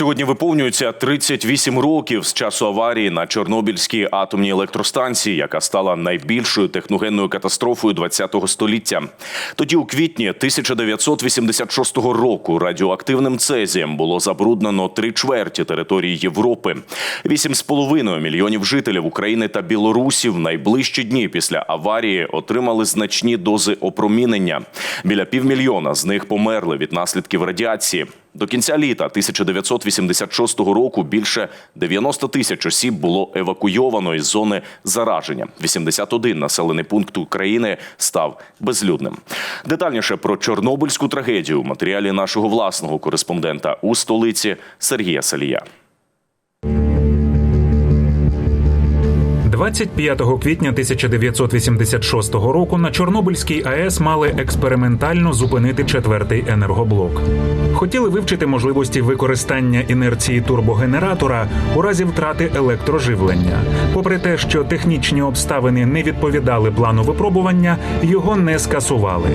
Сьогодні виповнюється 38 років з часу аварії на Чорнобильській атомній електростанції, яка стала найбільшою техногенною катастрофою ХХ століття. Тоді, у квітні 1986 року, радіоактивним цезієм було забруднено три чверті території Європи. 8,5 мільйонів жителів України та Білорусі в найближчі дні після аварії отримали значні дози опромінення. Біля півмільйона з них померли від наслідків радіації. До кінця літа 1986 року більше 90 тисяч осіб було евакуйовано із зони зараження. 81 населений пункт України став безлюдним. Детальніше про чорнобильську трагедію у матеріалі нашого власного кореспондента у столиці Сергія Салія. 25 квітня 1986 року на Чорнобильській АЕС мали експериментально зупинити четвертий енергоблок. Хотіли вивчити можливості використання інерції турбогенератора у разі втрати електроживлення. Попри те, що технічні обставини не відповідали плану випробування, його не скасували.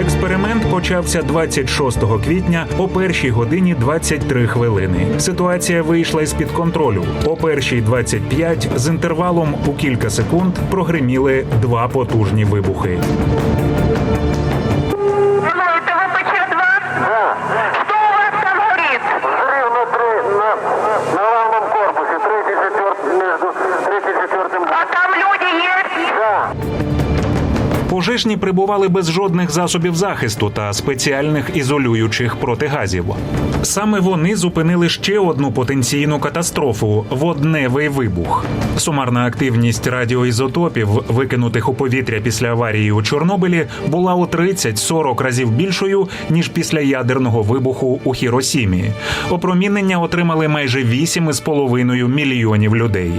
Експеримент почався 26 квітня о першій годині 23 хвилини. Ситуація вийшла із під контролю. О першій 25 з інтервалом у кілька секунд прогриміли два потужні вибухи. Пожежні прибували без жодних засобів захисту та спеціальних ізолюючих протигазів. Саме вони зупинили ще одну потенційну катастрофу водневий вибух. Сумарна активність радіоізотопів, викинутих у повітря після аварії у Чорнобилі, була у 30-40 разів більшою ніж після ядерного вибуху у Хіросімі. Опромінення отримали майже 8,5 мільйонів людей.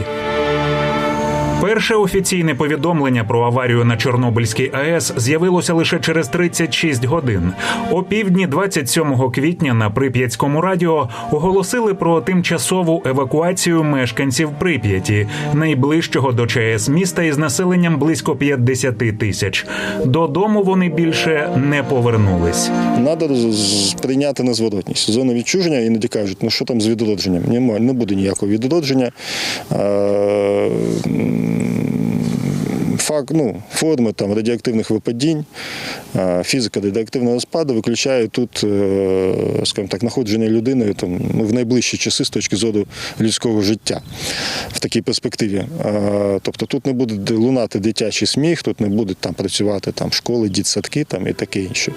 Перше офіційне повідомлення про аварію на Чорнобильській АЕС з'явилося лише через 36 годин. О півдні 27 квітня на Прип'ятському радіо оголосили про тимчасову евакуацію мешканців Прип'яті, найближчого до ЧАЕС міста із населенням близько 50 тисяч. Додому вони більше не повернулись. Треба прийняти на зворотність. Зона відчуження іноді кажуть, ну що там з відродженням? Немає, не буде ніякого відродження. Факт, ну, форми там, радіоактивних випадінь, фізика радіоактивного спаду виключає тут, е, скажімо так, знаходження людиною там, ну, в найближчі часи з точки зору людського життя в такій перспективі. Тобто тут не буде лунати дитячий сміх, тут не будуть там працювати там, школи, дітсадки там, і таке інше.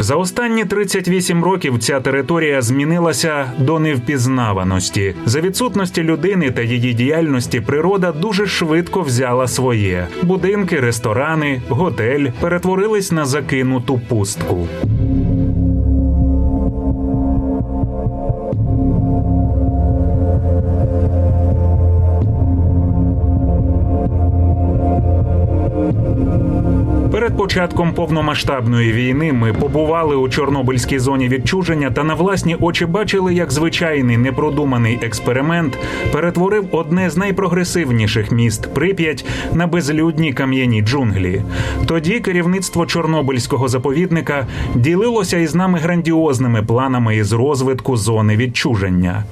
За останні 38 років ця територія змінилася до невпізнаваності. За відсутності людини та її діяльності природа дуже швидко взяла своє. Будинки, ресторани, готель перетворились на закинуту пустку. Перед початком повномасштабної війни ми побували у Чорнобильській зоні відчуження та на власні очі бачили, як звичайний непродуманий експеримент перетворив одне з найпрогресивніших міст Прип'ять на безлюдні кам'яні джунглі. Тоді керівництво Чорнобильського заповідника ділилося із нами грандіозними планами із розвитку зони відчуження.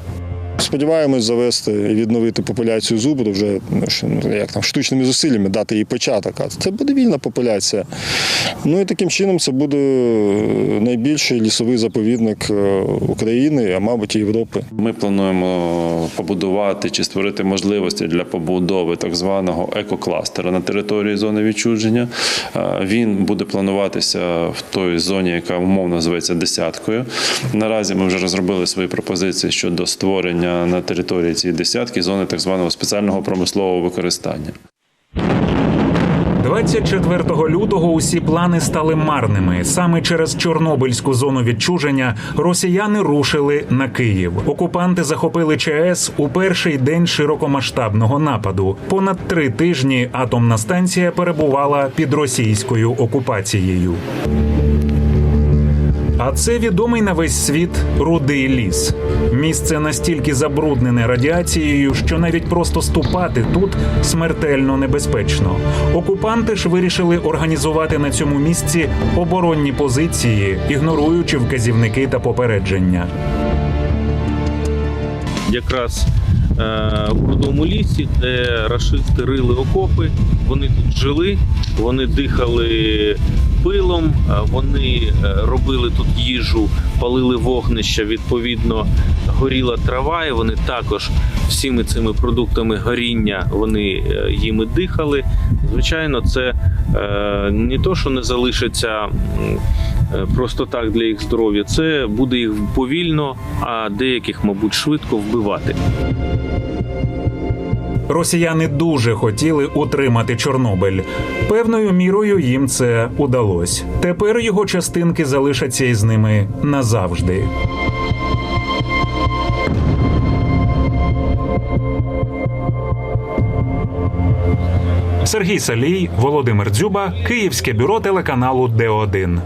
Сподіваємось завести і відновити популяцію зубру вже ну, ну, як там штучними зусиллями, дати їй початок. А це буде вільна популяція. Ну і таким чином це буде найбільший лісовий заповідник е, України, а мабуть і Європи. Ми плануємо побудувати чи створити можливості для побудови так званого екокластера на території зони відчуження. Е, Він буде плануватися в той зоні, яка умовно називається десяткою. Наразі ми вже розробили свої пропозиції щодо створення на території цієї десятки зони так званого спеціального промислового використання. 24 лютого усі плани стали марними. Саме через Чорнобильську зону відчуження росіяни рушили на Київ. Окупанти захопили ЧАЕС у перший день широкомасштабного нападу. Понад три тижні атомна станція перебувала під російською окупацією. А це відомий на весь світ рудий ліс. Місце настільки забруднене радіацією, що навіть просто ступати тут смертельно небезпечно. Окупанти ж вирішили організувати на цьому місці оборонні позиції, ігноруючи вказівники та попередження. якраз у рудому лісі, де рашисти рили окопи. Вони тут жили, вони дихали пилом, е, вони е, робили тут їжу, палили вогнища. Відповідно, горіла трава, і вони також всіми цими продуктами горіння вони е, їми дихали. Звичайно, це е, не то, що не залишиться е, просто так для їх здоров'я. Це буде їх повільно, а деяких, мабуть, швидко вбивати. Росіяни дуже хотіли утримати Чорнобиль. Певною мірою їм це удалось. Тепер його частинки залишаться із ними назавжди. Сергій Салій, Володимир Дзюба, Київське бюро телеканалу Д1.